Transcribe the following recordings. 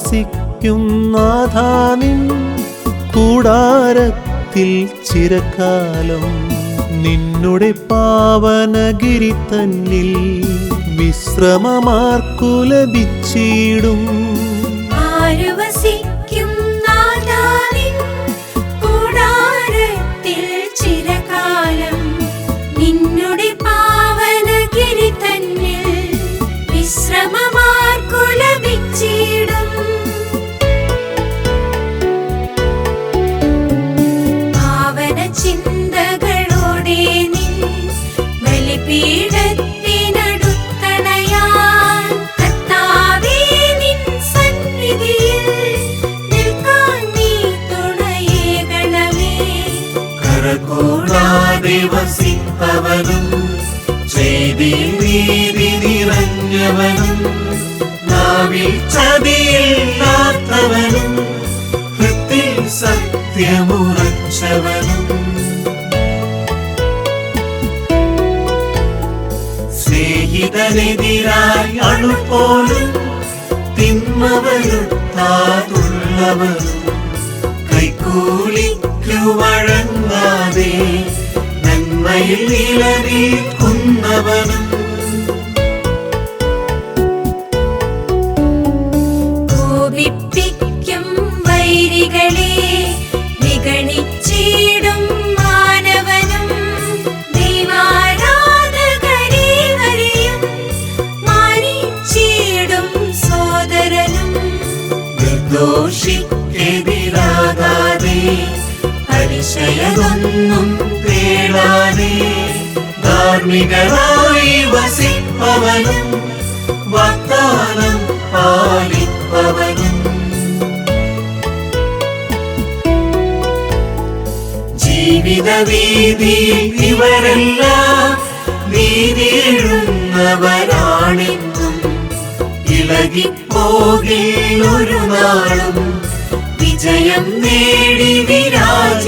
വസിക്കും നാഥാനിൻ കൂടാരത്തിൽ ചിരക്കാലം നിന്നുടെ പാവനഗിരി തന്നിൽ വിശ്രമമാർക്കു ലഭിച്ചിടും വസിപ്പവനും ചെയ്തി നീതി നിറഞ്ഞവനും നാവിൽ ചതിയില്ലാത്തവനും ഹൃത്തിൽ സത്യമുറച്ചവനും. സ്നേഹിതനെതിരായി അണുപോലും തിന്മ നന്മയിൽ നിലനിൽക്കുന്നവനും. കോപിപ്പിക്കും മാനവനും. അതിശയതൊന്നും തേടാതെ ധാർമ്മികരായി വസിപ്പവനും വാഗ്ദാനം പാലിപ്പവനും. ജീവിത വീതിയിൽ ഇവരെല്ലാം നീതിയെഴുന്നവരാണെന്നും ഇളകിപ്പോകിൽ ഒരു നാളും വിജയം നേടി വിരാജിക്കും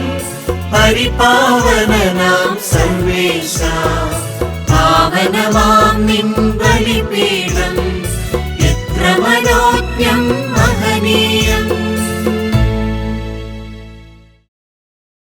പരിപാവന നാം സർവേശ. പാവനമാം നിൻ ബലിപീഠം. എത്ര മനോജ്ഞം